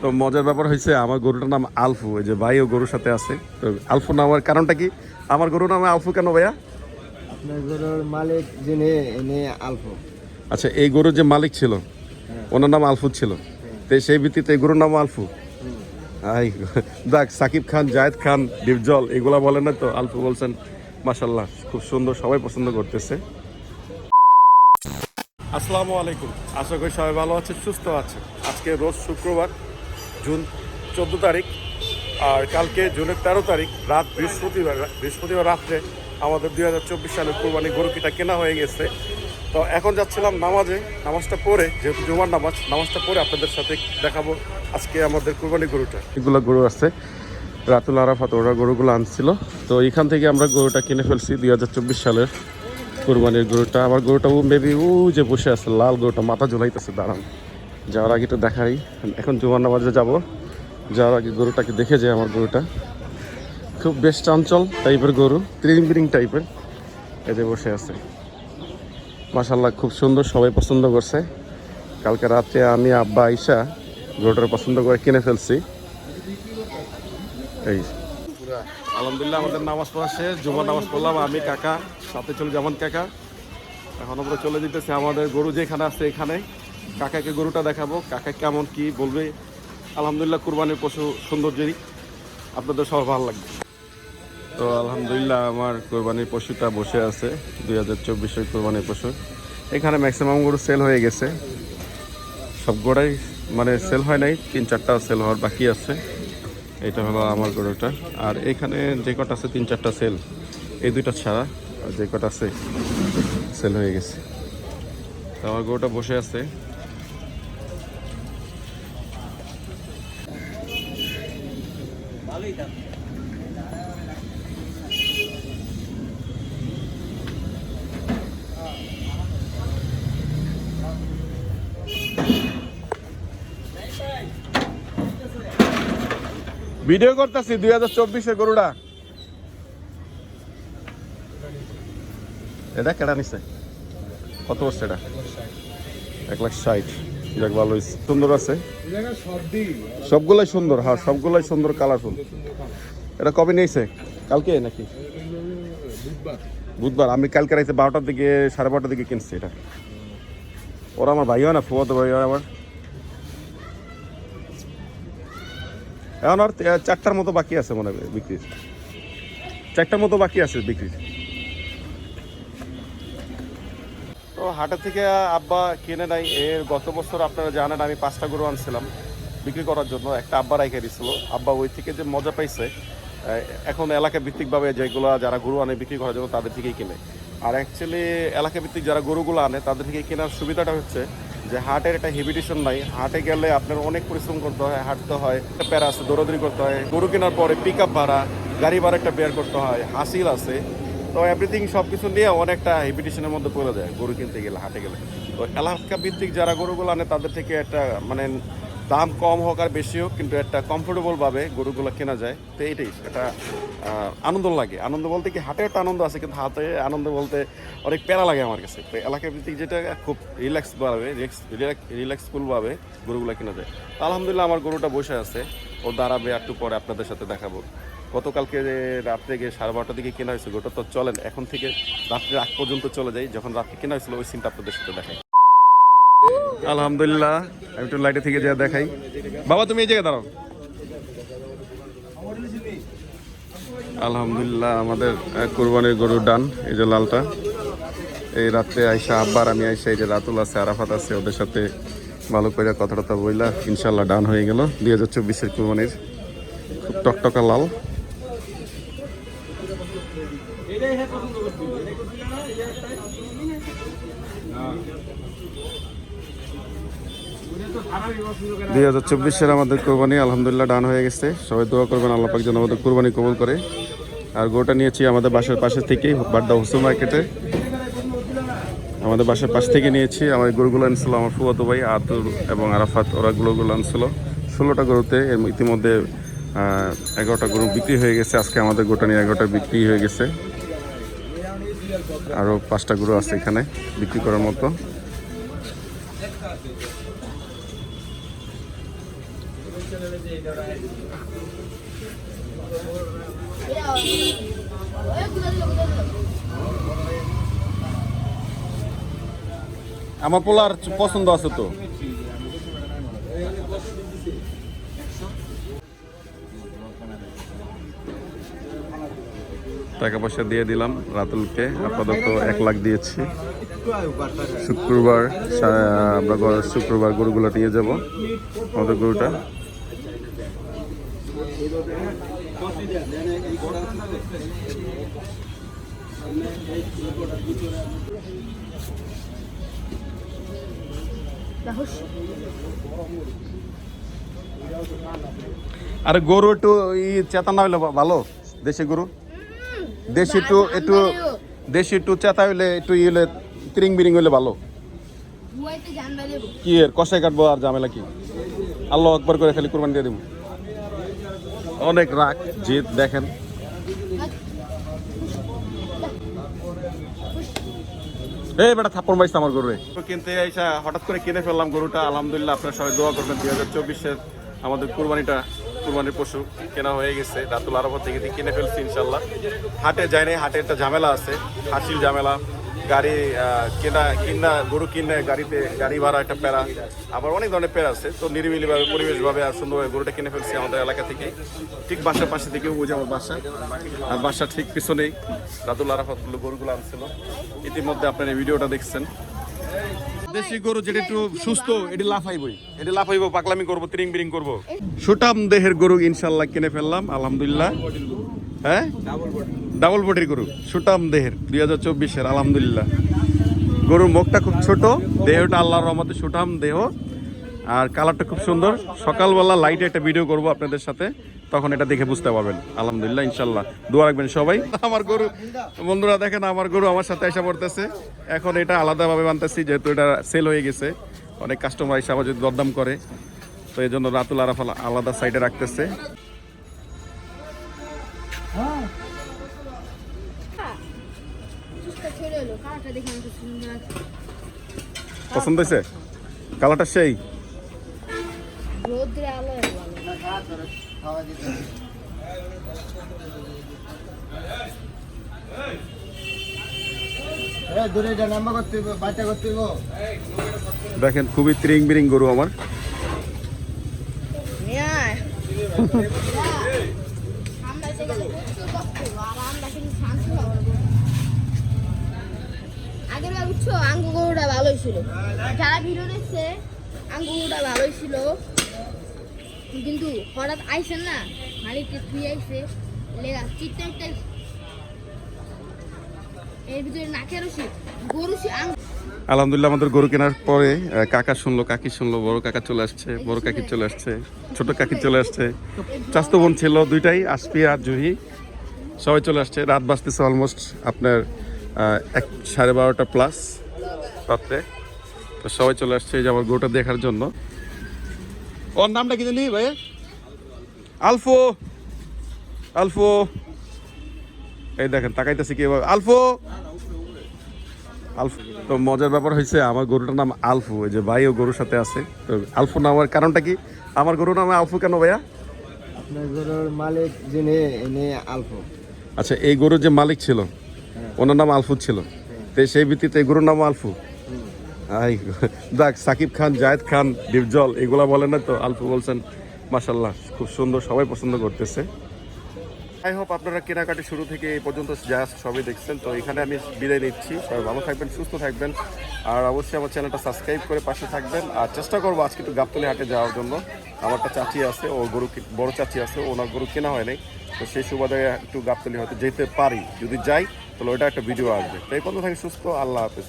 তো মজার ব্যাপার হয়েছে আমার গরুটার নাম আলফু ওই যে ভাই ও গরুর সাথে আছে। তো আলফু নামের কারণটা কি? আমার গরুর নামে আলফু কেন ভাইয়া? আপনার গরুর মালিক যিনি এনে আলফো। আচ্ছা এই গরুর যে মালিক ছিল ওনার নাম আলফু ছিল। তো সেই ভিত্তিতে এই গরুর নাম আলফু। আই দেখ সাকিব খান জায়েদ খান ডিপজল এগুলা বলেন না তো আলফু বলছেন মাসাল্লাহ খুব সুন্দর সবাই পছন্দ করতেছে। আসসালামু আলাইকুম আশা করি সবাই ভালো আছে সুস্থ আছে আজকে রোজ শুক্রবার জুন চোদ্দ তারিখ আর কালকে জুনের তেরো তারিখ রাত বৃহস্পতিবার বৃহস্পতিবার রাত্রে আমাদের দুই হাজার চব্বিশ সালের কোরবানি গরু কিটা কেনা হয়ে গেছে। তো এখন যাচ্ছিলাম নামাজে। নামাজটা পড়ে, যেহেতু জুমার নামাজ, নামাজটা পড়ে আপনাদের সাথে দেখাবো আজকে আমাদের কোরবানি গরুটা। এগুলো গরু আছে, রাতুল আরাফাত, ওরা গরুগুলো আনছিল। তো এখান থেকে আমরা গরুটা কিনে ফেলছি দুই হাজার চব্বিশ সালের কোরবানির গরুটা। আমার গরুটা ও মেবি ও যে বসে আছে, লাল গরুটা মাথা ঝুলাইতেছে, দাঁড়ান। যাওয়ার আগে তো দেখাই। এখন জুমার নামাজে যাব। যাওয়ার আগে গরুটাকে দেখে যায় আমার গরুটা। খুব বেশ চাঞ্চল টাইপের গরু ত্রিং বিরিং টাইপের যে বসে আছে। মাসাল্লাহ খুব সুন্দর, সবাই পছন্দ করছে। কালকে রাত্রে আমি, আব্বা আইসা গরুটার পছন্দ করে কিনে ফেলছি। এই আলহামদুলিল্লাহ, আমাদের নামাজ পড়া শেষ, জুমার নামাজ পড়লাম আমি, কাকা, সাথে চলে যেমন কাকা। এখন আমরা চলে যেতেছি আমাদের গরু যেখানে আছে এখানে। কাকাকে গরুটা দেখাবো। কাকা কেমন কি বলবে? আলহামদুলিল্লাহ কুরবানির পশু সৌন্দর্যেরই আপনাদের সবার ভালো লাগবে। তো আলহামদুলিল্লাহ আমার কোরবানির পশুটা বসে আছে। দুই হাজার চব্বিশের কোরবানির পশু। এখানে ম্যাক্সিমাম গরু সেল হয়ে গেছে। সব গোড়াই মানে সেল হয় নাই, তিন চারটা সেল হওয়ার বাকি আছে। এটা হলো আমার গরুটা। আর এখানে যে কটা আছে, তিন চারটা সেল এই দুইটা ছাড়া আর যে কটা আছে সেল হয়ে গেছে। তো আমার গরুটা বসে আছে। ভিডিও করতেছি, দুই হাজার চব্বিশের গরুটা। এটা কেটা নিছে? কত বছর এটা? এক লাখ ষাট। যাক, ভালো সুন্দর আছে? সবগুলাই সুন্দর হ্যাঁ সবগুলাই সুন্দর কালারফুল এটা কবে নিয়েছে? কালকে নাকি? বুধবার। আমি কালকে রাইতে বারোটার দিকে, সাড়ে বারোটার দিকে কিনছি এটা। ওরা আমার ভাই হয় না ফুয়াতো ভাই হয় আমার। এখন আর চারটার মতো বাকি আছে মনে হয় বিক্রির চারটার মতো বাকি আছে বিক্রির তো হাটের থেকে আব্বা কিনে নাই। এর গত বছর আপনারা জানেন, আমি পাঁচটা গরু আনছিলাম বিক্রি করার জন্য। একটা আব্বা রাইখে দিছিল। আব্বা ওই থেকে যে মজা পাইছে এখন এলাকা ভিত্তিকভাবে যেগুলো যারা গরু আনে বিক্রি করার জন্য তাদের থেকেই কিনে। আর অ্যাকচুয়ালি এলাকা ভিত্তিক যারা গরুগুলো আনে, তাদের থেকে কেনার সুবিধাটা হচ্ছে যে হার্টের একটা হেভিটেশন নাই হাটে গেলে আপনার অনেক পরিশ্রম করতে হয়, হাঁটতে হয়, প্যারা আছে, দৌড়াদৌড়ি করতে হয়, গরু কেনার পরে পিক আপ ভাড়া, গাড়ি ভাড়া একটা বের করতে হয়, হাসিল আছে। তো এভরিথিং সব কিছু নিয়ে অনেকটা হেভিটেশনের মধ্যে পড়ে যায়, গরু কিনতে গেলে, হাটে গেলে। তো এলাকা ভিত্তিক যারা গরুগুলো আনে, তাদের থেকে একটা মানে দাম কম হোক আর বেশি হোক, কিন্তু একটা কমফোর্টেবল ভাবে গরুগুলো কেনা যায়। তো এটাই একটা আনন্দ লাগে। আনন্দ বলতে কি, হাটে একটা আনন্দ আছে, কিন্তু হাতে আনন্দ বলতে অনেক প্যারা লাগে আমার কাছে। তো এলাকা ভিত্তিক যেটা খুব রিল্যাক্স ভাবে রিল্যাক্সফুল ভাবে গরুগুলো কেনা যায়। আলহামদুলিল্লাহ আমার গরুটা বসে আছে, ও দাঁড়াবে একটু পরে আপনাদের সাথে দেখাবো। গতকালকে রাত্রে গিয়ে সাড়ে বারোটার দিকে কেনা হয়েছে গোটা তো চলেন, এখন থেকে রাত্রে আগ পর্যন্ত চলে যাই। যখন রাত্রে কেনা হয়েছিল, ওই সিনটা আপনাদের সাথে দেখাই। আলহামদুলিল্লাহ, আমি একটু লাইটে থেকে যা দেখাই। বাবা, তুমি এই জায়গায় দাঁড়াও। আলহামদুলিল্লাহ, আমাদের কোরবানির গরুর ডান, এই যে লালটা। এই রাত্রে আইসা আব্বার, আমি আইসা এই যে রাতুল আছে, আরাফাত আছে, ওদের সাথে ভালো করে কথা টথা বইলা ইনশাল্লাহ ডান হয়ে গেল। দুই হাজার চব্বিশের কোরবানির খুব টকটকা লাল। দুই হাজার চব্বিশ চব্বিশের আমাদের কোরবানি আলহামদুলিল্লাহ ডান হয়ে গেছে। সবাই দোয়া করবেন, আল্লাহ পাক যেন আমাদের কোরবানি কবুল করে। আর গোটা নিয়েছি আমাদের বাসার পাশে থেকেই, বাড্ডা হোসেন মার্কেটে। আমাদের বাসার পাশ থেকে নিয়েছি, আমার গরুগুলো আনছিল আমার ফুয়াতো ভাই আতুর এবং আরাফাত, ওরা গরুগুলো আনছিল। ষোলোটা গরুতে ইতিমধ্যে এগারোটা গরু বিক্রি হয়ে গেছে। আজকে আমাদের গোটা নিয়ে এগারোটা বিক্রি হয়ে গেছে। আরও পাঁচটা গরু আছে এখানে বিক্রি করার মতো। আমার পোলার পছন্দ আছে তো। টাকা পয়সা দিয়ে দিলাম রাতুলকে। আপাতত এক লাখ দিয়েছি। শুক্রবার আমরা শুক্রবার গরুগুলো নিয়ে যাব, আমাদের গরুটা। আরে গরু একটু ই চেতা না হইলে ভালো দেশি গরু। দেশি একটু একটু দেশি একটু চেতা হইলে একটু ই হইলে তিরিং বিরিং হইলে ভালো। কি এর কষাই কাটবো আর ঝামেলা কি? আল্লাহ একবার করে খালি কোরবানি দিয়ে দিব অনেক রাগ, জিদ, দেখেন। এই আমার আইসা, হঠাৎ করে কিনে ফেললাম গরুটা। আলহামদুলিল্লাহ, আপনারা দুই হাজার আমাদের কুরবানিটা, কুরবানির পশু কেনা হয়ে গেছে। কিনে ফেলছি, ইনশাল্লাহ। হাটে যায় নাই হাটে একটা ঝামেলা আছে হাসিল ঝামেলা। গাড়ি কেনা কিনা গরু কিনে গাড়িতে গাড়ি ভাড়া একটা প্যারা। আবার অনেক ধরনের প্যারা আছে। তো নিরিবিলিভাবে পরিবেশভাবে আর সুন্দরভাবে গরুটা কিনে ফেলছি আমাদের এলাকা থেকে। ঠিক বাসার পাশে থেকে বুঝে আমার বাসা। আর বাসা ঠিক পিছনেই রাতুল আরাফাত গরুগুলো আনছিল। ইতিমধ্যে আপনার এই ভিডিওটা দেখছেন। দেশি গরু যেটা একটু সুস্থ এটি লাফাইবই। এটি লাফাইবো পাকলামি করব তিরিং বিরিং করব। সুটাম দেহের গরু ইনশাল্লাহ কিনে ফেললাম আলহামদুলিল্লাহ। হ্যাঁ? ডাবল বডির গরু, সুটাম দেহের, দুই হাজার চব্বিশের, আলহামদুলিল্লাহ। গরুর মুখটা খুব ছোট, দেহটা আল্লাহর রহমতে সুটাম দেহ। আর কালারটা খুব সুন্দর। সকালবেলা লাইটে একটা ভিডিও করব আপনাদের সাথে, তখন এটা দেখে বুঝতে পারবেন। আলহামদুলিল্লাহ, ইনশাল্লাহ। দোয়া রাখবেন সবাই। আমার গরু, বন্ধুরা দেখেন, আমার গরু আমার সাথে এসে পড়তেছে। এখন এটা আলাদাভাবে বানতেছি, যেহেতু এটা সেল হয়ে গেছে। অনেক কাস্টমার আবার যদি দরদাম করে, তো এই জন্য রাতুল আরাফ আলা- আলাদা সাইডে রাখতেছে। পছন্দ হয়েছে? কালারটা সেই। দেখেন খুবই ত্রিং বিরিং গরু আমার। আমরা এসে গেলে প্রচুর কষ্ট হলো, আর আমরা কিন্তু শান্তি পাবো না। আঙ্গু গরুটা ভালোই ছিল। যারা ভিডিও দেখছে আঙ্গু গরুটা ভালোই ছিল। কিন্তু হঠাৎ আইসেন না? মালিককে আইসে লেগা চিটটা একটা এর ভিতরে নাকের রসি গরু আলহামদুলিল্লাহ আমাদের গরু কেনার পরে কাকা শুনলো কাকি শুনলো বড় কাকা চলে আসছে বড় কাকি চলে আসছে ছোট কাকি চলে আসছে। চাস্তো বোন ছিল দুইটাই আসপি আর জুহি। সবাই চলে আসছে রাত বাজতেছে অলমোস্ট আপনার এক সাড়ে বারোটা প্লাস রাত্রে। তো সবাই চলে আসছে এই যে আমার গরুটা দেখার জন্য। ওর নামটা কি জানি ভাই আলফো। আলফো। এই দেখেন তাকাইতেছি কি। আলফো। আলফু তো মজার ব্যাপার হয়েছে আমার গরুটার নাম আলফু। ওই যে ভাই ও গরুর সাথে আছে। তো আলফু নামের কারণটা কি? আমার গরুর নামে আলফু কেন ভাইয়া? আপনার গরুর মালিক যিনি আলফো। আচ্ছা এই গরুর যে মালিক ছিল ওনার নাম আলফু ছিল। তো সেই ভিত্তিতে গরুর নাম আলফু। আই দেখ সাকিব খান, জায়েদ খান, ডিপজল, এগুলা বলেন না তো, আলফু বলছেন মাসাল্লাহ খুব সুন্দর, সবাই পছন্দ করতেছে। আই হোপ আপনারা কেনাকাটি শুরু থেকে এই পর্যন্ত যা সবই দেখছেন। তো এখানে আমি বিদায় নিচ্ছি। সবাই ভালো থাকবেন, সুস্থ থাকবেন। আর অবশ্যই আমার চ্যানেলটা সাবস্ক্রাইব করে পাশে থাকবেন। আর চেষ্টা করব আজকে একটু গাবতলি হাটে যাওয়ার জন্য। আমার একটা চাচি আছে, ও গরু বড় চাচি আছে, ওনার গরু কেনা হয় নাই। তো সেই সুবাদে একটু গাবতলি হয়তো যেতে পারি। যদি যাই তাহলে ওইটা একটা ভিডিও আসবে। এই পর্যন্ত থাকি সুস্থ আল্লাহ হাফিজ।